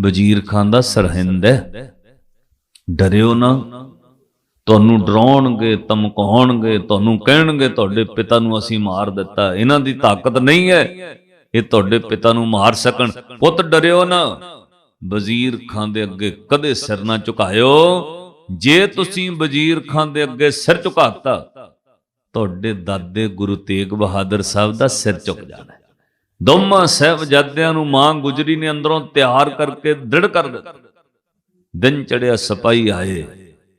ਵਜ਼ੀਰ ਖਾਨ ਦਾ ਸਰਹਿੰਦ ਹੈ। ਡਰਿਓ ਨਾ। ਤੁਹਾਨੂੰ ਡਰਾਉਣਗੇ, ਧਮਕਾਉਣਗੇ, ਤੁਹਾਨੂੰ ਕਹਿਣਗੇ, ਤੁਹਾਡੇ ਪਿਤਾ ਨੂੰ ਅਸੀਂ ਮਾਰ ਦਿੱਤਾ। ਇਹਨਾਂ ਦੀ ਤਾਕਤ ਨਹੀਂ ਹੈ ਇਹ ਤੁਹਾਡੇ ਪਿਤਾ ਨੂੰ ਮਾਰ ਸਕਣ। ਪੁੱਤ, ਡਰਿਓ ਨਾ। ਵਜ਼ੀਰ ਖਾਨ ਦੇ ਅੱਗੇ ਕਦੇ ਸਿਰ ਨਾ ਝੁਕਾਇਓ। ਜੇ ਤੁਸੀਂ ਵਜ਼ੀਰ ਖਾਨ ਦੇ ਅੱਗੇ ਸਿਰ ਝੁਕਾਤਾ, ਤੁਹਾਡੇ ਦਾਦੇ ਗੁਰੂ ਤੇਗ ਬਹਾਦਰ ਸਾਹਿਬ ਦਾ ਸਿਰ ਝੁਕ ਜਾਣਾ ਹੈ। ਦੋਵਾਂ ਸਾਹਿਬਜ਼ਾਦਿਆਂ ਨੂੰ ਮਾਂ ਗੁਜਰੀ ਨੇ ਅੰਦਰੋਂ ਤਿਆਰ ਕਰਕੇ ਦ੍ਰਿੜ ਕਰ ਦਿੱਤਾ। ਦਿਨ ਚੜਿਆ ਸਿਪਾਹੀ ਆਏ।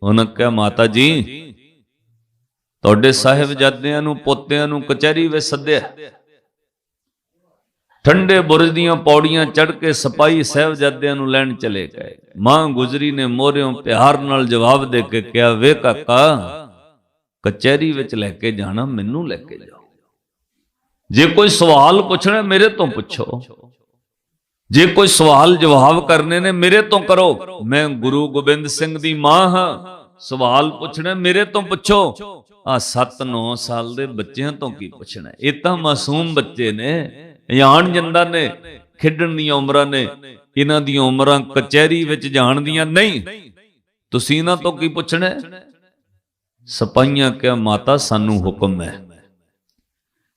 ਉਹਨਾਂ ਕਿਹਾ ਮਾਤਾ ਜੀ ਤੁਹਾਡੇ ਸਾਹਿਬਜ਼ਾਦਿਆਂ ਨੂੰ, ਪੋਤਿਆਂ ਨੂੰ ਕਚਹਿਰੀ ਵਿੱਚ ਸੱਦਿਆ। ਠੰਡੇ ਬੁਰਜ ਦੀਆਂ ਪੌੜੀਆਂ ਚੜ ਕੇ ਸਿਪਾਹੀ ਸਾਹਿਬਜ਼ਾਦਿਆਂ ਨੂੰ ਲੈਣ ਚਲੇ ਗਏ। ਮਾਂ ਗੁਜਰੀ ਨੇ ਮੋਹਰਿਓਂ ਪਿਆਰ ਨਾਲ ਜਵਾਬ ਦੇ ਕੇ ਕਿਹਾ, ਵੇ ਕਾਕਾ, ਕਚਹਿਰੀ ਵਿੱਚ ਲੈ ਕੇ ਜਾਣਾ, ਮੈਨੂੰ ਲੈ ਕੇ ਜਾਓ। ਜੇ ਕੋਈ ਸਵਾਲ ਪੁੱਛਣਾ, ਮੇਰੇ ਤੋਂ ਪੁੱਛੋ। ਜੇ ਕੋਈ ਸਵਾਲ ਜਵਾਬ ਕਰਨੇ ਨੇ, ਮੇਰੇ ਤੋਂ ਕਰੋ। ਮੈਂ ਗੁਰੂ ਗੋਬਿੰਦ ਸਿੰਘ ਦੀ ਮਾਂ ਹਾਂ। ਸਵਾਲ ਪੁੱਛਣਾ, ਮੇਰੇ ਤੋਂ ਪੁੱਛੋ। ਆ 7-9 ਸਾਲ ਦੇ ਬੱਚਿਆਂ ਤੋਂ ਕੀ ਪੁੱਛਣਾ? ਇਹ ਤਾਂ ਮਾਸੂਮ ਬੱਚੇ ਨੇ। ਜਾਣ ਜੰਦਾ ਨੇ, ਖੇਡਣ ਦੀਆਂ ਉਮਰਾਂ ਨੇ। ਇਹਨਾਂ ਦੀਆਂ ਉਮਰਾਂ ਕਚਹਿਰੀ ਵਿੱਚ ਜਾਣ ਦੀਆਂ ਨਹੀਂ। ਤੁਸੀਂ ਇਹਨਾਂ ਤੋਂ ਕੀ ਪੁੱਛਣਾ? ਹੈ? ਕਿਹਾ, ਮਾਤਾ, ਸਾਨੂੰ ਹੁਕਮ ਹੈ।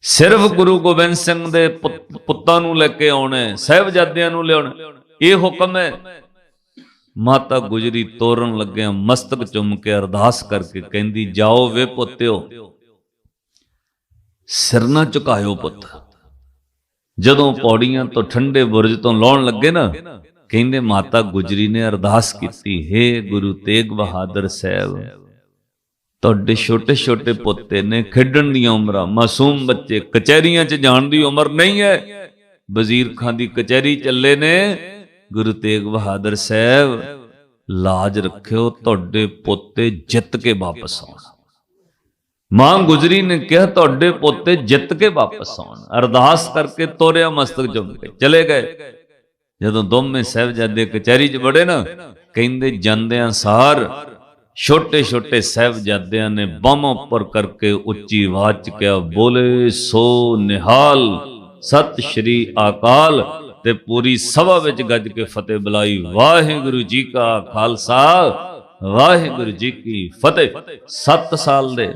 ਸਿਰਫ ਗੁਰੂ ਗੋਬਿੰਦ ਸਿੰਘ ਦੇ ਪੁੱਤਾਂ ਨੂੰ ਲੈ ਕੇ ਆਉਣਾ, ਸਹਿਬਜ਼ਾਦਿਆਂ ਨੂੰ ਲਿਆਉਣਾ, ਇਹ ਹੁਕਮ ਹੈ। ਮਾਤਾ ਗੁਜਰੀ ਤੋਰਨ ਲੱਗਿਆ ਮਸਤਕ ਚੁੰਮ ਕੇ ਅਰਦਾਸ ਕਰਕੇ ਕਹਿੰਦੀ, ਜਾਓ ਵੇ ਪੁੱਤਿਓ, ਸਿਰ ਨਾ ਝੁਕਾਇਓ ਪੁੱਤ। ਜਦੋਂ ਪੌੜੀਆਂ ਤੋਂ ਠੰਡੇ ਬੁਰਜ ਤੋਂ ਲਾਉਣ ਲੱਗੇ ਨਾ, ਕਹਿੰਦੇ, ਮਾਤਾ ਗੁਜਰੀ ਨੇ ਅਰਦਾਸ ਕੀਤੀ हे ਗੁਰੂ ਤੇਗ ਬਹਾਦਰ ਸਾਹਿਬ ਤੁਹਾਡੇ ਛੋਟੇ ਛੋਟੇ ਪੁੱਤੇ ਨੇ ਖੇਡਣ ਦੀਆਂ ਉਮਰਾਂ, ਮਾਸੂਮ ਬੱਚੇ ਕਚਹਿਰੀਆਂ 'ਚ ਜਾਣ ਦੀ ਉਮਰ ਨਹੀਂ ਹੈ। ਵਜ਼ੀਰ ਖਾਨ ਦੀ ਕਚਹਿਰੀ ਚੱਲੇ ਨੇ, ਗੁਰੂ ਤੇਗ ਬਹਾਦਰ ਸਾਹਿਬ, ਲਾਜ ਰੱਖਿਓ, ਤੁਹਾਡੇ ਪੋਤੇ ਜਿੱਤ ਕੇ ਵਾਪਸ ਆਉਣ। ਮਾਂ ਗੁਜਰੀ ਨੇ ਕਿਹਾ, ਤੁਹਾਡੇ ਪੋਤੇ ਜਿੱਤ ਕੇ ਵਾਪਸ ਆਉਣ। ਅਰਦਾਸ ਕਰਕੇ ਤੋਰਿਆ ਮਸਤਕ ਚੁੰਮ ਕੇ, ਚਲੇ ਗਏ। ਜਦੋਂ ਦੋਵੇਂ ਸਾਹਿਬਜ਼ਾਦੇ ਕਚਹਿਰੀ 'ਚ ਵੜੇ ਨਾ, ਕਹਿੰਦੇ, ਜਾਂਦਿਆਂ ਸਾਰ ਛੋਟੇ ਛੋਟੇ ਸਾਹਿਬਜ਼ਾਦਿਆਂ ਨੇ ਬਾਹਾਂ ਉੱਪਰ ਕਰਕੇ ਉੱਚੀ ਆਵਾਜ਼ 'ਚ ਕਿਹਾ, ਬੋਲੇ, ਸੋ ਨਿਹਾਲ, ਸਤਿ ਸ਼੍ਰੀ ਅਕਾਲ ਤੇ ਪੂਰੀ ਸਭਾ ਵਿੱਚ ਗੱਜ ਕੇ ਫਤਿਹ ਬੁਲਾਈ। ਵਾਹਿਗੁਰੂ ਜੀ ਕਾ ਖਾਲਸਾ, ਵਾਹਿਗੁਰੂ ਜੀ ਕੀ ਫਤਿਹ। 7 ਸਾਲ ਦੇ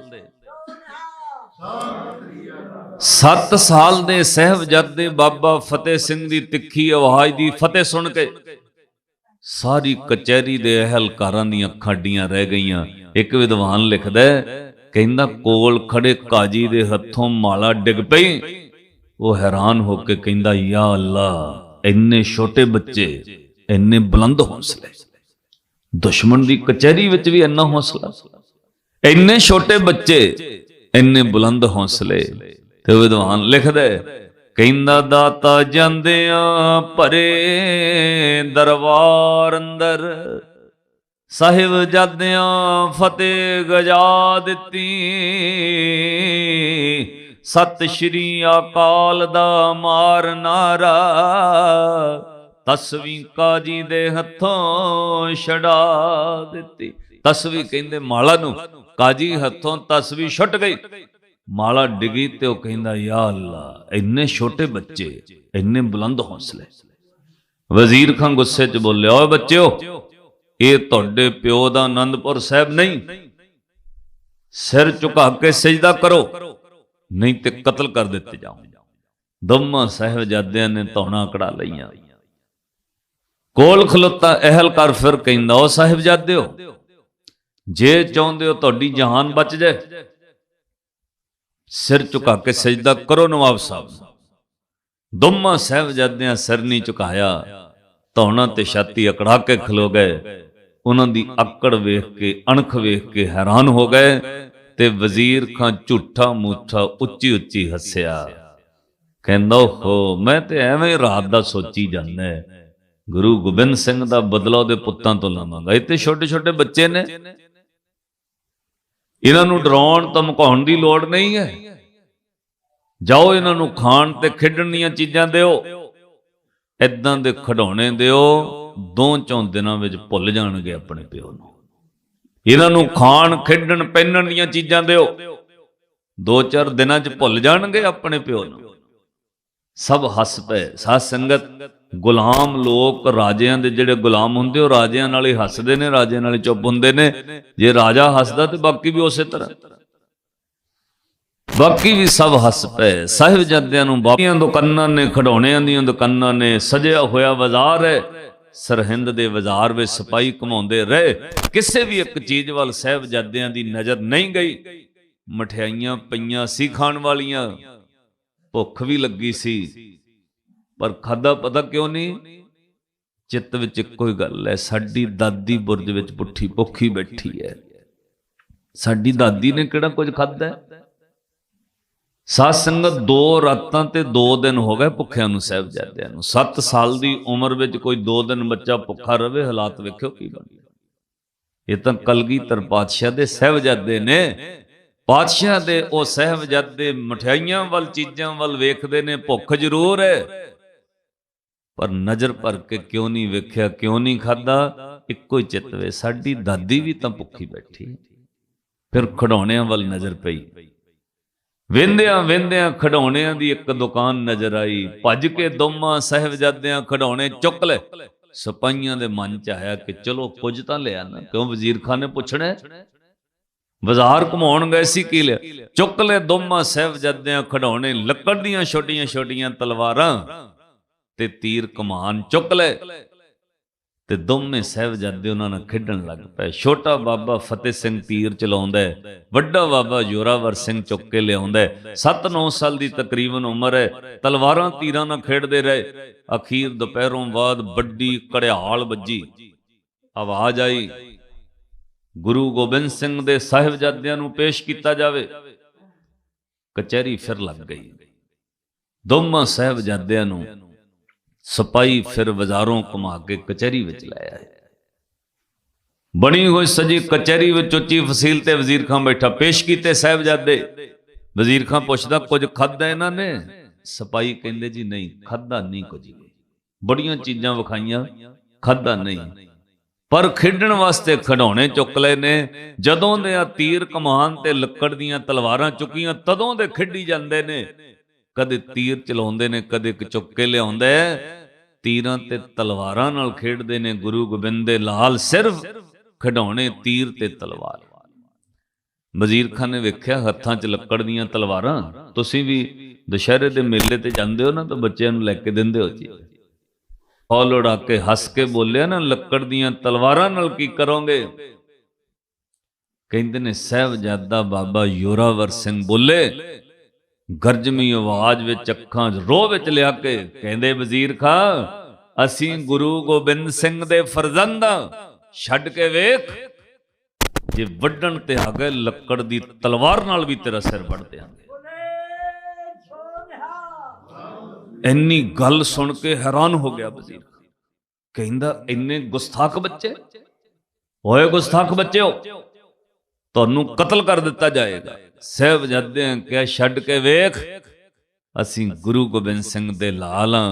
7 ਸਾਲ ਦੇ ਸਹਿਬਜ਼ਾਦੇ ਬਾਬਾ ਫਤਿਹ ਸਿੰਘ ਦੀ ਤਿੱਖੀ ਆਵਾਜ਼ ਦੀ ਫਤਿਹ ਸੁਣ ਕੇ ਸਾਰੀ ਕਚਹਿਰੀ ਦੇ ਅਹਲਕਾਰਾਂ ਦੀਆਂ ਅੱਖਾਂ ਰਹਿ ਗਈਆਂ। ਇੱਕ ਵਿਦਵਾਨ ਲਿਖਦਾ ਕਹਿੰਦਾ ਕੋਲ ਖੜੇ ਕਾਜੀ ਦੇ ਹੱਥੋਂ ਮਾਲਾ ਡਿੱਗ ਪਈ। ਉਹ ਹੈਰਾਨ ਹੋ ਕੇ ਕਹਿੰਦਾ, ਯਾ ਅੱਲਾ ਇੰਨੇ ਛੋਟੇ ਬੱਚੇ, ਇੰਨੇ ਬੁਲੰਦ ਹੌਸਲੇ। ਦੁਸ਼ਮਣ ਦੀ ਕਚਹਿਰੀ ਵਿੱਚ ਵੀ ਇੰਨਾ ਹੌਸਲਾ। ਇੰਨੇ ਛੋਟੇ ਬੱਚੇ, ਇੰਨੇ ਬੁਲੰਦ ਹੌਸਲੇ। ਤੇ ਵਿਦਵਾਨ ਲਿਖਦਾ ਕਹਿੰਦਾ ਦਾਤਾ ਜਾਂਦਿਆਂ ਭਰੇ ਦਰਬਾਰ ਅੰਦਰ, ਸਾਹਿਬ ਜਾਦਿਆਂ ਫਤਿਹ ਗਜਾ ਦਿੱਤੀ। ਸਤਿ ਸ਼੍ਰੀ ਅਕਾਲ ਦਾ ਮਾਰ ਨਾਰਾ ਤਸਵੀਂ ਕਾਜੀ ਦੇ ਹੱਥੋਂ ਛਡਾ ਦਿੱਤੀ। ਤਸਵੀਂ ਕਹਿੰਦੇ ਮਾਲਾ ਨੂੰ, ਕਾਜੀ ਹੱਥੋਂ ਤਸਵੀਂ ਛੁੱਟ ਗਈ। ਮਾਲਾ ਡਿਗੀ ਤੇ ਉਹ ਕਹਿੰਦਾ, ਯਾ ਅੱਲਾ, ਇੰਨੇ ਛੋਟੇ ਬੱਚੇ, ਇੰਨੇ ਬੁਲੰਦ ਹੌਸਲੇ। ਵਜ਼ੀਰ ਖਾਨ ਗੁੱਸੇ 'ਚ ਬੋਲਿਆ, ਓਏ ਬੱਚਿਓ, ਇਹ ਤੁਹਾਡੇ ਪਿਓ ਦਾ ਆਨੰਦਪੁਰ ਸਾਹਿਬ ਨਹੀਂ। ਸਿਰ ਝੁਕਾ ਕੇ ਸਜਦਾ ਕਰੋ, ਨਹੀਂ ਤੇ ਕਤਲ ਕਰ ਦਿੱਤੇ ਜਾਓ। ਦੋਵਾਂ ਸਾਹਿਬਜ਼ਾਦਿਆਂ ਨੇ ਧੌਣਾ ਕੜਾ ਲਈਆਂ। ਕੋਲ ਖਲੋਤਾ ਅਹਿਲ ਕਰ ਫਿਰ ਕਹਿੰਦਾ ਉਹ ਸਾਹਿਬਜ਼ਾਦਿਓ, ਜੇ ਚਾਹੁੰਦੇ ਹੋ ਤੁਹਾਡੀ ਜਾਨ ਬਚ ਜਾਏ ਸਿਰ ਝੁਕਾ ਕੇ ਸਜਦਾ ਕਰੋ ਨਵਾਬ ਸਾਹਿਬ ਦੋਵਾਂ ਸਾਹਿਬਜ਼ਾਦਿਆਂ ਸਿਰ ਨਹੀਂ ਝੁਕਾਇਆ ਧੌਣਾ ਤੇ ਛਾਤੀ ਅਕੜਾ ਕੇ ਖਲੋ ਗਏ। ਉਹਨਾਂ ਦੀ ਅਕੜ ਵੇਖ ਕੇ, ਅਣਖ ਵੇਖ ਕੇ ਹੈਰਾਨ ਹੋ ਗਏ ਤੇ ਵਜ਼ੀਰ ਖਾਂ ਝੂਠਾ ਮੂਠਾ ਉੱਚੀ ਉੱਚੀ ਹੱਸਿਆ। ਕਹਿੰਦਾ ਹੋ ਮੈਂ ਤੇ ਐਵੇਂ ਰਾਤ ਦਾ ਸੋਚੀ ਜਾਂਦਾ ਗੁਰੂ ਗੋਬਿੰਦ ਸਿੰਘ ਦਾ ਬਦਲਾ ਉਹਦੇ ਪੁੱਤਾਂ ਤੋਂ ਲਵਾਂਗਾ। ਇੱਥੇ ਛੋਟੇ ਛੋਟੇ ਬੱਚੇ ਨੇ। ਇਹਨਾਂ ਨੂੰ ਡਰਾਉਣ ਧਮਕਾਉਣ ਦੀ ਲੋੜ ਨਹੀਂ ਹੈ। ਜਾਓ ਇਹਨਾਂ ਨੂੰ ਖਾਣ ਤੇ ਖੇਡਣ ਦੀਆਂ ਚੀਜ਼ਾਂ ਦਿਓ। ਇਦਾਂ ਦੇ ਖਿਡੌਣੇ ਦਿਓ ਦੋ ਚੌਂ ਦਿਨਾਂ ਵਿੱਚ ਭੁੱਲ ਜਾਣਗੇ ਆਪਣੇ ਪਿਓ ਨੂੰ। ਇਹਨਾਂ ਨੂੰ ਖਾਣ, ਖੇਡਣ, ਪਹਿਨਣ ਦੀਆਂ ਚੀਜ਼ਾਂ ਦਿਓ। ਦੋ ਚਾਰ ਦਿਨਾਂ 'ਚ ਭੁੱਲ ਜਾਣਗੇ ਆਪਣੇ ਪਿਓ ਨੂੰ। ਸਭ ਹੱਸ ਪਏ। ਸਾਧ ਸੰਗਤ, ਗੁਲਾਮ ਲੋਕ ਰਾਜਿਆਂ ਦੇ ਜਿਹੜੇ ਗੁਲਾਮ ਹੁੰਦੇ, ਉਹ ਰਾਜਿਆਂ ਨਾਲ ਹੀ ਹੱਸਦੇ ਨੇ, ਰਾਜਿਆਂ ਨਾਲ ਹੀ ਚੁੱਪ ਹੁੰਦੇ ਨੇ। ਜੇ ਰਾਜਾ ਹੱਸਦਾ ਤੇ ਬਾਕੀ ਵੀ ਉਸੇ ਤਰ੍ਹਾਂ। ਬਾਕੀ ਵੀ ਸਭ ਹੱਸ ਪਏ। ਸਾਹਿਬਜ਼ਾਦਿਆਂ ਨੂੰ ਬਾਕੀਆਂ ਦੁਕਾਨਾਂ ਨੇ, ਖਡੌਣਿਆਂ ਦੀਆਂ ਦੁਕਾਨਾਂ ਨੇ, ਸਜਿਆ ਹੋਇਆ ਬਾਜ਼ਾਰ ਹੈ। ਸਰਹਿੰਦ ਦੇ ਬਾਜ਼ਾਰ ਵਿੱਚ ਸਪਾਈ ਘਮਾਉਂਦੇ ਰਹੇ। ਕਿਸੇ ਵੀ ਇੱਕ ਚੀਜ਼ ਵੱਲ ਸਾਹਿਬਜ਼ਾਦਿਆਂ ਦੀ ਨਜ਼ਰ ਨਹੀਂ ਗਈ। ਮਠਿਆਈਆਂ ਪਈਆਂ ਸੀ ਖਾਣ ਵਾਲੀਆਂ। ਭੁੱਖ ਵੀ ਲੱਗੀ ਸੀ। ਪਰ ਖਾਦਾ ਪਤਾ ਕਿਉਂ ਨਹੀਂ? ਚਿੱਤ ਵਿੱਚ ਇੱਕੋ ਹੀ ਗੱਲ ਹੈ, ਸਾਡੀ ਦਾਦੀ ਬੁਰਜ ਵਿੱਚ ਪੁੱਠੀ ਭੁੱਖੀ ਬੈਠੀ ਹੈ। ਸਾਡੀ ਦਾਦੀ ਨੇ ਕਿਹੜਾ ਕੁਝ ਖਾਦਾ ਸਾਧ ਸੰਗਤ ਦੋ ਰਾਤਾਂ ਤੇ ਦੋ ਦਿਨ ਹੋ ਗਏ ਭੁੱਖਿਆਂ ਨੂੰ, ਸਾਹਿਬਜ਼ਾਦਿਆਂ ਨੂੰ। 7 ਸਾਲ ਦੀ ਉਮਰ ਵਿੱਚ ਕੋਈ ਦੋ ਦਿਨ ਬੱਚਾ ਭੁੱਖਾ ਰਵੇ, ਹਾਲਾਤ ਵੇਖਿਓ ਕੀ ਬਣਦਾ। ਇਹ ਤਾਂ ਕਲਗੀਧਰ ਪਾਤਸ਼ਾਹ ਦੇ ਸਾਹਿਬਜ਼ਾਦੇ ਨੇ ਪਾਤਸ਼ਾਹ ਦੇ ਉਹ ਸਾਹਿਬਜ਼ਾਦੇ ਮਠਿਆਈਆਂ ਵੱਲ, ਚੀਜ਼ਾਂ ਵੱਲ ਵੇਖਦੇ ਨੇ, ਭੁੱਖ ਜ਼ਰੂਰ ਹੈ। ਪਰ ਨਜ਼ਰ ਭਰ ਕੇ ਕਿਉਂ ਨਹੀਂ ਵੇਖਿਆ, ਕਿਉਂ ਨਹੀਂ ਖਾਦਾ ਇੱਕੋ ਹੀ ਚਿੱਤ ਵੇ, ਸਾਡੀ ਦਾਦੀ ਵੀ ਤਾਂ ਭੁੱਖੀ ਬੈਠੀ। ਫਿਰ ਖਡੌਣਿਆਂ ਵੱਲ ਨਜ਼ਰ ਪਈ। ਵੇਂਦਿਆਂ ਵੇਂਦਿਆਂ ਖਡੌਣਿਆਂ ਦੀ ਇੱਕ ਦੁਕਾਨ ਨਜ਼ਰ ਆਈ। ਭੱਜ ਕੇ ਦੋਮਾ ਸਾਹਿਬਜ਼ਾਦਿਆਂ ਖਡੌਣੇ ਚੁੱਕ ਲੈ ਸਿਪਾਹੀਆਂ ਦੇ ਮਨ ਚ ਆਇਆ ਕਿ ਚਲੋ ਕੁਝ ਤਾਂ ਲਿਆ ਨਾ। ਕਿਉਂ ਵਜ਼ੀਰ ਖਾਨ ਨੇ ਪੁੱਛਣਾ ਬਾਜ਼ਾਰ ਘੁਮਾਉਣ ਗਏ ਸੀ ਕੀ ਲਿਆ ਚੁੱਕ ਲੈ ਦੋਮਾ ਸਾਹਿਬਜ਼ਾਦਿਆਂ ਖਡੌਣੇ, ਲੱਕੜ ਦੀਆਂ ਛੋਟੀਆਂ ਛੋਟੀਆਂ ਤਲਵਾਰਾਂ ਤੇ ਤੀਰ ਕਮਾਨ ਚੁੱਕ ਲੈ ਤੇ ਦੋਵੇਂ ਸਾਹਿਬਜ਼ਾਦੇ ਉਹਨਾਂ ਨਾਲ ਖੇਡਣ ਲੱਗ ਪਏ। ਛੋਟਾ ਬਾਬਾ ਫਤਿਹ ਸਿੰਘ ਤੀਰ ਚਲਾਉਂਦਾ ਵੱਡਾ ਬਾਬਾ ਜੋਰਾਵਰ ਸਿੰਘ ਚੁੱਕ ਕੇ ਲਿਆਉਂਦਾ ਹੈ। 7-9 ਸਾਲ ਦੀ ਤਕਰੀਬਨ ਉਮਰ ਹੈ, ਤਲਵਾਰਾਂ ਤੀਰਾਂ ਨਾਲ ਖੇਡਦੇ ਰਹੇ। ਅਖੀਰ ਦੁਪਹਿਰੋਂ ਬਾਅਦ ਵੱਡੀ ਕੜਿਆਲ ਵੱਜੀ। ਆਵਾਜ਼ ਆਈ ਗੁਰੂ ਗੋਬਿੰਦ ਸਿੰਘ ਦੇ ਸਾਹਿਬਜ਼ਾਦਿਆਂ ਨੂੰ ਪੇਸ਼ ਕੀਤਾ ਜਾਵੇ। ਕਚਹਿਰੀ ਫਿਰ ਲੱਗ ਗਈ। ਦੋਵਾਂ ਸਾਹਿਬਜ਼ਾਦਿਆਂ ਨੂੰ ਸਪਾਈ ਫਿਰ ਬਾਜ਼ਾਰੋਂ ਘੁਮਾ ਕੇ ਕਚਹਿਰੀ ਵਿੱਚ ਲੈ ਆਏ। ਬਣੀ ਹੋਈ ਸਜੀ ਕਚਹਿਰੀ ਵਿੱਚ ਉੱਚੀ ਫਸੀਲ ਤੇ ਵਜ਼ੀਰ ਖਾਨ ਬੈਠਾ, ਪੇਸ਼ ਕੀਤੇ ਸਾਹਿਬਜ਼ਾਦੇ। ਵਜ਼ੀਰ ਖਾਨ ਪੁੱਛਦਾ, ਕੁਝ ਖਾਦਾ ਇਹਨਾਂ ਨੇ? ਸਪਾਈ ਕਹਿੰਦੇ, ਜੀ ਨਹੀਂ ਖਾਦਾ ਨਹੀਂ ਕੁਝ। ਬੜੀਆਂ ਚੀਜ਼ਾਂ ਵਿਖਾਈਆਂ ਖਾਦਾ ਨਹੀਂ। ਪਰ ਖੇਡਣ ਵਾਸਤੇ ਖਡੌਣੇ ਚੁੱਕ ਲਏ ਨੇ। ਜਦੋਂ ਦੇ ਆ ਤੀਰ ਕਮਾਨ ਤੇ ਲੱਕੜ ਦੀਆਂ ਤਲਵਾਰਾਂ ਚੁੱਕੀਆਂ, ਤਦੋਂ ਦੇ ਖੇਡੀ ਜਾਂਦੇ ਨੇ। ਕਦੇ ਤੀਰ ਚਲਾਉਂਦੇ ਨੇ, ਕਦੇ ਚੁੱਕ ਕੇ ਲਿਆਉਂਦਾ ਤੀਰਾਂ ਤੇ ਤਲਵਾਰਾਂ ਨਾਲ ਖੇਡਦੇ ਨੇ, ਗੁਰੂ ਗੋਬਿੰਦ ਦੇ ਲਾਲ ਸਿਰਫ ਖਡੌਣੇ ਤੀਰ ਤੇ ਤਲਵਾਰ। ਵਜ਼ੀਰ ਖਾਨ ਨੇ ਵੇਖਿਆ ਹੱਥਾਂ 'ਚ ਲੱਕੜ ਦੀਆਂ ਤਲਵਾਰਾਂ। ਤੁਸੀਂ ਵੀ ਦੁਸ਼ਹਿਰੇ ਦੇ ਮੇਲੇ ਤੇ ਜਾਂਦੇ ਹੋ ਨਾ, ਤਾਂ ਬੱਚਿਆਂ ਨੂੰ ਲੈ ਕੇ ਦਿੰਦੇ ਹੋ ਜੀ। ਹੌਲ ਉਡਾ ਕੇ ਹੱਸ ਕੇ ਬੋਲਿਆ ਨਾ, ਲੱਕੜ ਦੀਆਂ ਤਲਵਾਰਾਂ ਨਾਲ ਕੀ ਕਰੋਗੇ? ਕਹਿੰਦੇ ਨੇ, ਸਹਿਬਜ਼ਾਦਾ ਬਾਬਾ ਯੋਰਾਵਰ ਸਿੰਘ ਬੋਲੇ, ਗਰਜਮੀ ਆਵਾਜ਼ ਵਿੱਚ ਅੱਖਾਂ 'ਚ ਰੋਹ ਵਿੱਚ ਲਿਆ ਕੇ ਕਹਿੰਦੇ, ਵਜ਼ੀਰ ਖਾਂ, ਅਸੀਂ ਗੁਰੂ ਗੋਬਿੰਦ ਸਿੰਘ ਦੇ ਫਰਜ਼ੰਦ ਛੱਡ ਕੇ ਵੇਖ, ਜੇ ਵੱਢਣ ਤੇ ਆ ਗਏ, ਲੱਕੜ ਦੀ ਤਲਵਾਰ ਨਾਲ ਵੀ ਤੇਰਾ ਸਿਰ ਵੱਢ ਦਿਆਂਗੇ। ਇੰਨੀ ਗੱਲ ਸੁਣ ਕੇ ਹੈਰਾਨ ਹੋ ਗਿਆ ਵਜ਼ੀਰ ਕਹਿੰਦਾ, ਇੰਨੇ ਗੁਸਤਾਖ ਬੱਚੇ? ਓਏ ਗੁਸਤਾਖ ਬੱਚਿਓ, ਤੁਹਾਨੂੰ ਕਤਲ ਕਰ ਦਿੱਤਾ ਜਾਏਗਾ। ਸਹਿਬਜ਼ਾਦਿਆਂ ਕਿਹਾ ਛੱਡ ਕੇ ਵੇਖ। ਅਸੀਂ ਗੁਰੂ ਗੋਬਿੰਦ ਸਿੰਘ ਦੇ ਲਾਲਾਂ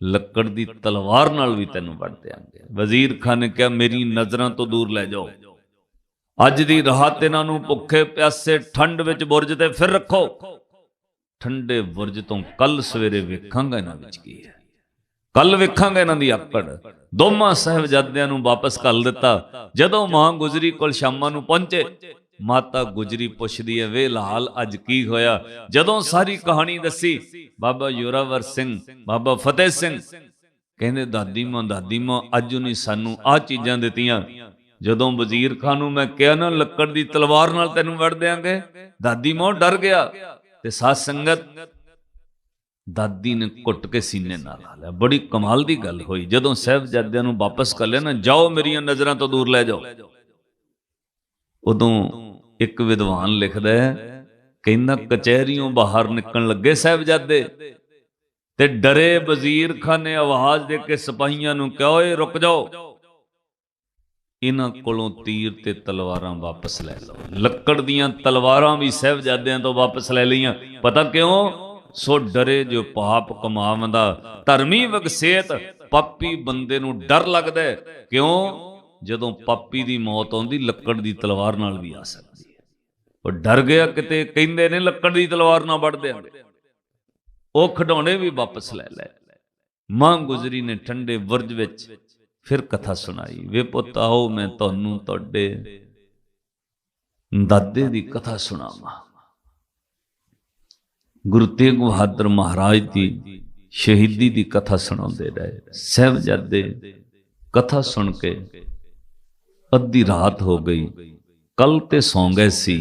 ਲੱਕੜ ਦੀ ਤਲਵਾਰ ਨਾਲ ਵੀ ਤੈਨੂੰ ਵੱਢ ਦਿਆਂਗੇ। ਵਜ਼ੀਰ ਖਾਨ ਨੇ ਕਿਹਾ, ਮੇਰੀ ਨਜ਼ਰਾਂ ਤੋਂ ਦੂਰ ਲੈ ਜਾਓ। ਅੱਜ ਦੀ ਰਾਤ ਇਹਨਾਂ ਨੂੰ ਭੁੱਖੇ ਪਿਆਸੇ ਠੰਡ ਵਿੱਚ ਬੁਰਜ ਤੇ ਫਿਰ ਰੱਖੋ। ਠੰਡੇ ਬੁਰਜ ਤੋਂ ਕੱਲ ਸਵੇਰੇ ਵੇਖਾਂਗਾ ਇਹਨਾਂ ਵਿੱਚ ਕੀ ਹੈ। ਕੱਲ ਵੇਖਾਂਗਾ ਇਹਨਾਂ ਦੀ ਆਕੜ ਦੋਵਾਂ ਸਾਹਿਬਜ਼ਾਦਿਆਂ ਨੂੰ ਵਾਪਸ ਘੱਲ ਦਿੱਤਾ। ਜਦੋਂ ਮਾਂ ਗੁਜਰੀ ਕੋਲ ਸ਼ਾਮਾਂ ਨੂੰ ਪਹੁੰਚੇ, ਮਾਤਾ ਗੁਜਰੀ ਪੁੱਛਦੀ ਹੈ, ਵੇ ਲਾਲ, ਅੱਜ ਕੀ ਹੋਇਆ? ਜਦੋਂ ਸਾਰੀ ਕਹਾਣੀ ਦੱਸੀ, ਬਾਬਾ ਯੋਰਾਵਰ ਸਿੰਘ, ਬਾਬਾ ਫਤਿਹ ਸਿੰਘ। ਕਹਿੰਦੇ, ਦਾਦੀ ਮਾਂ ਦਾਦੀ ਮਾਂ, ਅੱਜ ਉਹਨੇ ਸਾਨੂੰ ਆਹ ਚੀਜ਼ਾਂ ਦਿੱਤੀਆਂ। ਜਦੋਂ ਵਜ਼ੀਰ ਖਾਨ ਨੂੰ ਮੈਂ ਕਿਹਾ, ਨਾ, ਲੱਕੜ ਦੀ ਤਲਵਾਰ ਨਾਲ ਤੈਨੂੰ ਵੜ ਦੇਾਂਗੇ ਦਾਦੀ ਮਾਂ ਡਰ ਗਿਆ। ਤੇ ਸਾਧ ਸੰਗਤ ਦਾਦੀ ਨੇ ਘੁੱਟ ਕੇ ਸੀਨੇ ਨਾਲ ਲਾ ਲਿਆ। ਬੜੀ ਕਮਾਲ ਦੀ ਗੱਲ ਹੋਈ। ਜਦੋਂ ਸਾਹਿਬਜ਼ਾਦਿਆਂ ਨੂੰ ਵਾਪਸ ਕਰ ਲਿਆ ਨਾ, ਜਾਓ ਮੇਰੀਆਂ ਨਜ਼ਰਾਂ ਤੋਂ ਦੂਰ ਲੈ ਜਾਓ। ਉਦੋਂ ਇੱਕ ਵਿਦਵਾਨ ਲਿਖਦਾ ਹੈ, ਕਹਿੰਦਾ ਕਚਹਿਰੀਆਂ ਬਾਹਰ ਨਿਕਲਣ ਲੱਗੇ ਸਾਹਿਬਜ਼ਾਦੇ ਤੇ ਡਰੇ ਵਜ਼ੀਰ ਖਾਨ ਨੇ ਆਵਾਜ਼ ਦੇ ਕੇ ਸਿਪਾਹੀਆਂ ਨੂੰ ਕਿਹਾ, ਓਏ ਰੁਕ ਜਾਓ। ਇਹਨਾਂ ਕੋਲੋਂ ਤੀਰ ਤੇ ਤਲਵਾਰਾਂ ਵਾਪਸ ਲੈ ਲਓ। ਲੱਕੜ ਦੀਆਂ ਤਲਵਾਰਾਂ ਵੀ ਸਾਹਿਬਜ਼ਾਦਿਆਂ ਤੋਂ ਵਾਪਸ ਲੈ ਲਈਆਂ। ਪਤਾ ਕਿਉਂ? ਸੋ ਡਰੇ ਜੋ ਪਾਪ ਕਮਾਵੰਦਾ, ਧਰਮੀ ਵਗਸੇਤ, ਪਾਪੀ ਬੰਦੇ ਨੂੰ ਡਰ ਲੱਗਦਾ ਕਿਉਂ? ਜਦੋਂ ਪਾਪੀ ਦੀ ਮੌਤ ਆਉਂਦੀ, ਲੱਕੜ ਦੀ ਤਲਵਾਰ ਨਾਲ ਵੀ ਆ ਸਕਦੀ ਹੈ। ਉਹ ਡਰ ਗਿਆ ਕਿਤੇ, ਕਹਿੰਦੇ ਨੇ ਲੱਕੜ ਦੀ ਤਲਵਾਰ ਨਾਲ ਵੱਢ ਦਿਆਂਗੇ। ਉਹ ਖਿਡੌਣੇ ਵੀ ਵਾਪਸ ਲੈ ਲੈ ਮਾਂ ਗੁਜਰੀ ਨੇ ਠੰਡੇ ਵਰਜ ਵਿੱਚ ਫਿਰ ਕਥਾ ਸੁਣਾਈ, ਵੇ ਪੁੱਤ ਆਓ ਮੈਂ ਤੁਹਾਨੂੰ ਤੁਹਾਡੇ ਦਾਦੇ ਦੀ ਕਥਾ ਸੁਣਾਵਾਂ। ਗੁਰੂ ਤੇਗ ਬਹਾਦਰ ਮਹਾਰਾਜ ਦੀ ਸ਼ਹੀਦੀ ਦੀ ਕਥਾ ਸੁਣਾਉਂਦੇ ਰਹੇ। ਸਹਿਬਜ਼ਾਦੇ ਕਥਾ ਸੁਣ ਕੇ ਅੱਧੀ ਰਾਤ ਹੋ ਗਈ। ਕੱਲ ਤੇ ਸੌਂ ਗਏ ਸੀ,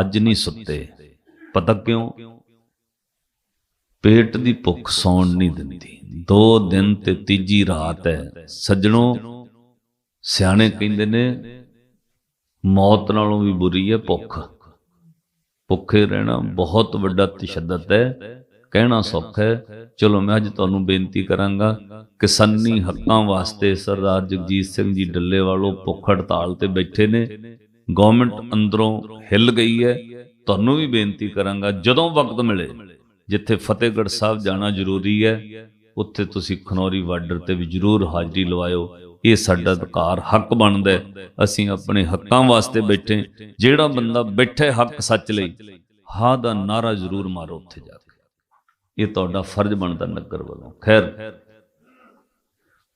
ਅੱਜ ਨਹੀਂ ਸੁੱਤੇ। ਪਤਾ ਕਿਉਂ? ਪੇਟ ਦੀ ਭੁੱਖ ਸੌਣ ਨਹੀਂ ਦਿੰਦੀ। ਦੋ ਦਿਨ ਤੇ ਤੀਜੀ ਰਾਤ ਹੈ। ਸੱਜਣੋ, ਸਿਆਣੇ ਕਹਿੰਦੇ ਨੇ, ਮੌਤ ਨਾਲੋਂ ਵੀ ਬੁਰੀ ਹੈ ਭੁੱਖ। ਭੁੱਖੇ ਰਹਿਣਾ ਬਹੁਤ ਵੱਡਾ ਤਸ਼ੱਦਦ ਹੈ। ਕਹਿਣਾ ਸੌਖਾ ਹੈ। ਚਲੋ, ਮੈਂ ਅੱਜ ਤੁਹਾਨੂੰ ਬੇਨਤੀ ਕਰਾਂਗਾ ਕਿਸਾਨੀ ਹੱਕਾਂ ਵਾਸਤੇ ਸਰਦਾਰ ਜਗਜੀਤ ਸਿੰਘ ਜੀ ਡੱਲੇ ਵਾਲੋ ਭੁੱਖ ਹੜਤਾਲ ਤੇ ਬੈਠੇ ਨੇ। ਗਵਰਨਮੈਂਟ ਅੰਦਰੋਂ ਹਿੱਲ ਗਈ ਹੈ। ਤੁਹਾਨੂੰ ਵੀ ਬੇਨਤੀ ਕਰਾਂਗਾ, ਜਦੋਂ ਵਕਤ ਮਿਲੇ। ਜਿੱਥੇ ਫਤਿਹਗੜ੍ਹ ਸਾਹਿਬ ਜਾਣਾ ਜ਼ਰੂਰੀ ਹੈ, ਉੱਥੇ ਤੁਸੀਂ ਖਨੌਰੀ ਬਾਰਡਰ ਤੇ ਵੀ ਜ਼ਰੂਰ ਹਾਜ਼ਰੀ ਲਵਾਇਓ। ਇਹ ਸਾਡਾ ਅਧਿਕਾਰ, ਹੱਕ ਬਣਦਾ ਹੈ। ਅਸੀਂ ਆਪਣੇ ਹੱਕਾਂ ਵਾਸਤੇ ਬੈਠੇ ਜਿਹੜਾ ਬੰਦਾ ਬੈਠੇ ਹੱਕ ਸੱਚ ਲਈ, ਹਾਂ ਦਾ ਨਾਰਾ ਜ਼ਰੂਰ ਮਾਰੋ ਉੱਥੇ ਜਾ ਕੇ। ਇਹ ਤੁਹਾਡਾ ਫਰਜ਼ ਬਣਦਾ ਨਗਰ ਵੱਲੋਂ। ਖੈਰ,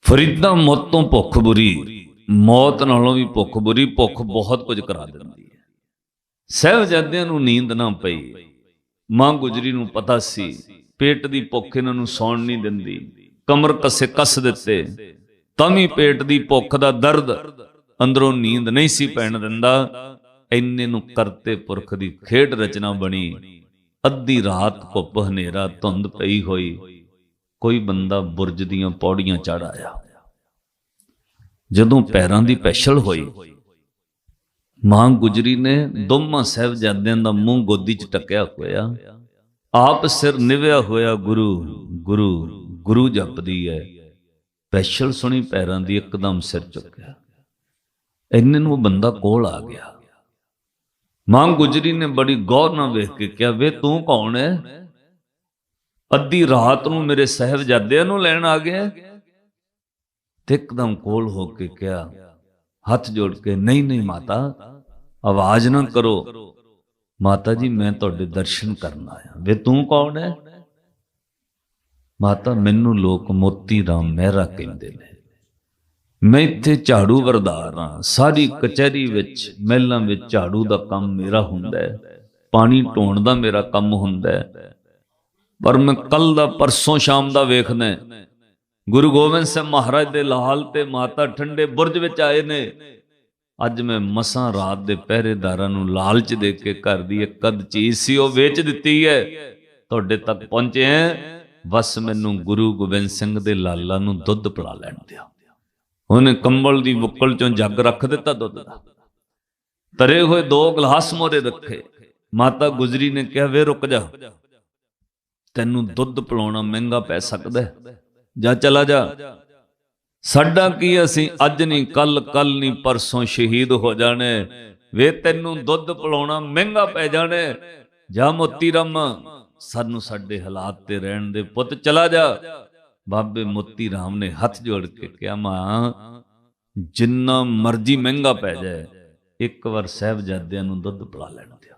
ਫਰੀਦਾ ਮੌਤ ਤੋਂ ਭੁੱਖ ਬੁਰੀ, ਮੌਤ ਨਾਲੋਂ ਵੀ ਭੁੱਖ ਬੁਰੀ, ਭੁੱਖ ਬਹੁਤ ਕੁਝ ਕਰਾ ਦਿੰਦੀ ਹੈ। ਸਹਿਬਜ਼ਾਦਿਆਂ ਨੂੰ ਨੀਂਦ ਨਾ ਪਈ। ਮਾਂ ਗੁਜਰੀ ਨੂੰ ਪਤਾ ਸੀ, ਪੇਟ ਦੀ ਭੁੱਖ ਇਹਨਾਂ ਨੂੰ ਸੌਣ ਨਹੀਂ ਦਿੰਦੀ, ਕਮਰ ਕਸੇ ਕੱਸ ਦਿੱਤੇ, ਤਾਂ ਵੀ ਪੇਟ ਦੀ ਭੁੱਖ ਦਾ ਦਰਦ ਅੰਦਰੋਂ ਨੀਂਦ ਨਹੀਂ ਸੀ ਪੈਣ ਦਿੰਦਾ, ਇੰਨੇ ਨੂੰ ਕਰਤੇ ਪੁਰਖ ਦੀ ਖੇਡ ਰਚਨਾ ਬਣੀ, ਅੱਧੀ ਰਾਤ ਘੁੱਪ ਹਨੇਰਾ ਧੁੰਦ ਪਈ ਹੋਈ, ਕੋਈ ਬੰਦਾ ਬੁਰਜ ਦੀਆਂ ਪੌੜੀਆਂ ਚੜ ਆਇਆ। ਜਦੋਂ ਪੈਰਾਂ ਦੀ ਪੈਸ਼ਲ ਹੋਈ ਮਾਂ ਗੁਜਰੀ ਨੇ ਦੋਵਾਂ ਸਾਹਿਬਜ਼ਾਦਿਆਂ ਦਾ ਮੂੰਹ ਗੋਦੀ 'ਚ ਟਕਿਆ ਹੋਇਆ। ਆਪ ਸਿਰ ਨਿਵਿਆ ਹੋਇਆ ਗੁਰੂ ਗੁਰੂ ਗੁਰੂ ਜਪਦੀ ਹੈ ਪੈਸ਼ਲ ਸੁਣੀ ਪੈਰਾਂ ਦੀ ਇੱਕਦਮ ਸਿਰ ਚੁੱਕਿਆ। ਇੰਨੇ ਨੂੰ ਉਹ ਬੰਦਾ ਕੋਲ ਆ ਗਿਆ। ਮਾਂ ਗੁਜਰੀ ਨੇ ਬੜੀ ਗੌਰ ਨਾਲ ਵੇਖ ਕੇ ਕਿਹਾ, ਵੇ, ਤੂੰ ਕੌਣ ਹੈ ਅੱਧੀ ਰਾਤ ਨੂੰ ਮੇਰੇ ਸਾਹਿਬਜ਼ਾਦਿਆਂ ਨੂੰ ਲੈਣ ਆ ਗਿਆ? ਤੇ ਇੱਕਦਮ ਕੋਲ ਹੋ ਕੇ ਕਿਹਾ, ਹੱਥ ਜੋੜ ਕੇ, ਨਹੀਂ ਨਹੀਂ ਮਾਤਾ ਆਵਾਜ਼ ਨਾ ਕਰੋ। ਮਾਤਾ ਜੀ ਮੈਂ ਤੁਹਾਡੇ ਦਰਸ਼ਨ ਕਰਨ ਆਇਆ। ਵੇ ਤੂੰ ਕੌਣ ਹੈ? ਮਾਤਾ ਮੈਨੂੰ ਲੋਕ ਮੋਤੀ ਰਾਮ ਮਹਿਰਾ ਕਹਿੰਦੇ ਨੇ। ਮੈਂ ਇੱਥੇ ਝਾੜੂ ਵਰਦਾਰ ਹਾਂ ਸਾਰੀ ਕਚਹਿਰੀ ਵਿੱਚ ਮਹਿਲਾਂ ਵਿੱਚ ਝਾੜੂ ਦਾ ਕੰਮ ਮੇਰਾ ਹੁੰਦਾ ਹੈ। ਪਾਣੀ ਢੋਣ ਦਾ ਮੇਰਾ ਕੰਮ ਹੁੰਦਾ ਹੈ। ਪਰ ਮੈਂ ਕੱਲ ਦਾ ਪਰਸੋਂ ਸ਼ਾਮ ਦਾ ਵੇਖਣਾ। ਗੁਰੂ ਗੋਬਿੰਦ ਸਿੰਘ ਮਹਾਰਾਜ ਦੇ ਲਾਲ ਤੇ ਮਾਤਾ ਠੰਡੇ ਬੁਰਜ ਵਿੱਚ ਆਏ ਨੇ। ਅੱਜ ਮੈਂ ਮਸਾਂ ਰਾਤ ਦੇ ਪਹਿਰੇਦਾਰਾਂ ਨੂੰ ਲਾਲਚ ਦੇ ਕੇ ਘਰ ਦੀ ਇੱਕ ਅੱਧ ਚੀਜ਼ ਸੀ, ਉਹ ਵੇਚ ਦਿੱਤੀ ਹੈ। ਤੁਹਾਡੇ ਤੱਕ ਪਹੁੰਚੇ ਹਾਂ। ਬਸ ਮੈਨੂੰ ਗੁਰੂ ਗੋਬਿੰਦ ਸਿੰਘ ਦੇ ਲਾਲਾ ਨੂੰ ਦੁੱਧ ਪਿਲਾ ਲੈਣ ਦਿਓ। ਉਹਨੇ ਕੰਬਲ ਦੀ ਬੁੱਕਲ ਚੋਂ ਜੱਗ ਰੱਖ ਦਿੱਤਾ ਦੁੱਧ ਦਾ। ਤਰੇ ਹੋਏ ਦੋ ਗਲਾਸ ਮੋਰੇ ਰੱਖੇ। ਮਾਤਾ ਗੁਜਰੀ ਨੇ ਕਿਹਾ, ਵੇ, ਰੁਕ ਜਾ। ਤੈਨੂੰ ਦੁੱਧ ਪਿਲਾਉਣਾ ਮਹਿੰਗਾ ਪੈ ਸਕਦਾ ਹੈ। ਜਾ, ਚਲਾ ਜਾ। ਸਾਡਾ ਕੀ ਅਸੀਂ ਅੱਜ ਨਹੀਂ ਕੱਲ ਕੱਲ ਨਹੀਂ ਪਰਸੋਂ ਸ਼ਹੀਦ ਹੋ ਜਾਣੇ। ਵੇ ਤੈਨੂੰ ਦੁੱਧ ਪਿਲਾਉਣਾ ਮਹਿੰਗਾ ਪੈ ਜਾਣੇ। ਜਾ ਮੋਤੀ ਰਾਮ, ਸਾਨੂੰ ਸਾਡੇ ਹਾਲਾਤ ਤੇ ਰਹਿਣ ਦੇ ਪੁੱਤ, ਚਲਾ ਜਾ। ਬਾਬੇ ਮੋਤੀ ਰਾਮ ਨੇ ਹੱਥ ਜੋੜ ਕੇ ਕਿਹਾ, ਮਾਂ, ਜਿੰਨਾ ਮਰਜ਼ੀ ਮਹਿੰਗਾ ਪੈ ਜਾਏ, ਇੱਕ ਵਾਰ ਸਾਹਿਬਜ਼ਾਦਿਆਂ ਨੂੰ ਦੁੱਧ ਪਿਲਾ ਲੈਣ ਦਿਓ।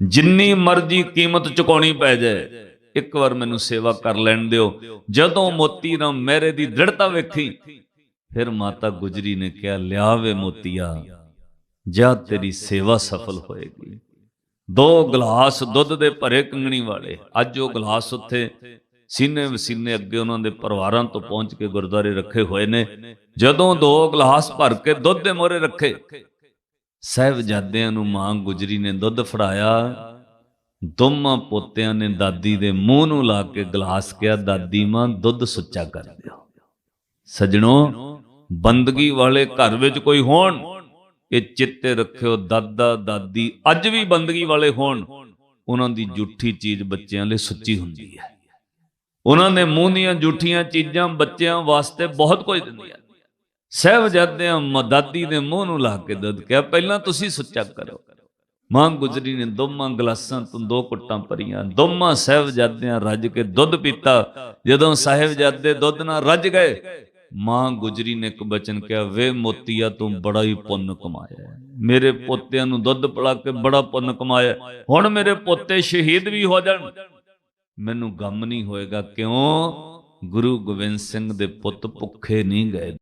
ਜਿੰਨੀ ਮਰਜ਼ੀ ਕੀਮਤ ਚੁਕਾਉਣੀ ਪੈ ਜਾਏ ਇੱਕ ਵਾਰ ਮੈਨੂੰ ਸੇਵਾ ਕਰ ਲੈਣ ਦਿਓ। ਜਦੋਂ ਮੋਤੀ ਰਾਮ ਮੇਰੇ ਦੀ ਦ੍ਰਿੜਤਾ ਵੇਖੀ, ਫਿਰ ਮਾਤਾ ਗੁਜਰੀ ਨੇ ਕਿਹਾ ਲਿਆ ਵੇ ਮੋਤੀਆ, ਜਾ ਤੇਰੀ ਸੇਵਾ ਸਫਲ ਹੋਏਗੀ। ਦੋ ਗਲਾਸ ਦੁੱਧ ਦੇ ਭਰੇ ਕੰਗਣੀ ਵਾਲੇ, ਅੱਜ ਉਹ ਗਲਾਸ ਉੱਥੇ ਸੀਨੇ ਵਸੀਨੇ ਅੱਗੇ ਉਹਨਾਂ ਦੇ ਪਰਿਵਾਰਾਂ ਤੋਂ ਪਹੁੰਚ ਕੇ ਗੁਰਦੁਆਰੇ ਰੱਖੇ ਹੋਏ ਨੇ। ਜਦੋਂ ਦੋ ਗਲਾਸ ਭਰ ਕੇ ਦੁੱਧ ਦੇ ਮੋਰੇ ਰੱਖੇ, ਸਹਿਬਜ਼ਾਦਿਆਂ ਨੂੰ ਮਾਂ ਗੁਜਰੀ ਨੇ ਦੁੱਧ ਫੜਾਇਆ। ਦੋਵਾਂ ਪੋਤਿਆਂ ਨੇ ਦਾਦੀ ਦੇ ਮੂੰਹ ਨੂੰ ਲਾ ਕੇ ਗਲਾਸ ਕਿਹਾ, ਦਾਦੀ ਮਾਂ, ਦੁੱਧ ਸੁੱਚਾ ਕਰ ਦਿਓ। ਸਜਣੋ, ਬੰਦਗੀ ਵਾਲੇ ਘਰ ਵਿੱਚ ਕੋਈ ਹੋਣ? ਇਹ ਚਿੱਤੇ ਰੱਖਿਓ, ਦਾਦਾ, ਦਾਦੀ ਅੱਜ ਵੀ ਬੰਦਗੀ ਵਾਲੇ ਹੋਣ। ਉਹਨਾਂ ਦੀ ਝੂਠੀ ਚੀਜ਼ ਬੱਚਿਆਂ ਲਈ ਸੁੱਚੀ ਹੁੰਦੀ ਹੈ। ਉਹਨਾਂ ਨੇ ਮੂੰਹ ਦੀਆਂ ਝੂਠੀਆਂ ਚੀਜ਼ਾਂ ਬੱਚਿਆਂ ਵਾਸਤੇ ਬਹੁਤ ਕੁਝ ਦਿੰਦੀਆਂ ਸਹਿਬਜ਼ਾਦਿਆਂ ਮਦਾਦੀ ਦੇ ਮੂੰਹ ਨੂੰ ਲਾ ਕੇ ਦੁੱਧ ਕਿਹਾ, ਪਹਿਲਾਂ ਤੁਸੀਂ ਸੁੱਚਾ ਕਰੋ। ਮਾਂ ਗੁਜਰੀ ਨੇ ਦੋਵਾਂ ਗਲਾਸਾਂ ਤੋਂ ਦੋ ਕੁੱਟਾਂ ਭਰੀਆਂ, ਦੋਵਾਂ ਸਹਿਬਜ਼ਾਦਿਆਂ ਰੱਜ ਕੇ ਦੁੱਧ ਪੀਤਾ। ਜਦੋਂ ਸਾਹਿਬਜ਼ਾਦੇ ਦੁੱਧ ਨਾਲ ਰੱਜ ਗਏ, ਮਾਂ ਗੁਜਰੀ ਨੇ ਇੱਕ ਬਚਨ ਕਿਹਾ, ਵੇ ਮੋਤੀਆ, ਤੂੰ ਬੜਾ ਹੀ ਪੁੰਨ ਕਮਾਇਆ ਮੇਰੇ ਪੋਤਿਆਂ ਨੂੰ ਦੁੱਧ ਪਿਲਾ ਕੇ ਬੜਾ ਪੁੰਨ ਕਮਾਇਆ ਹੁਣ ਮੇਰੇ ਪੋਤੇ ਸ਼ਹੀਦ ਵੀ ਹੋ ਜਾਣ। ਮੈਨੂੰ ਗਮ ਨਹੀਂ ਹੋਏਗਾ ਕਿਉਂ? ਗੁਰੂ ਗੋਬਿੰਦ ਸਿੰਘ ਦੇ ਪੁੱਤ ਭੁੱਖੇ ਨਹੀਂ ਗਏ।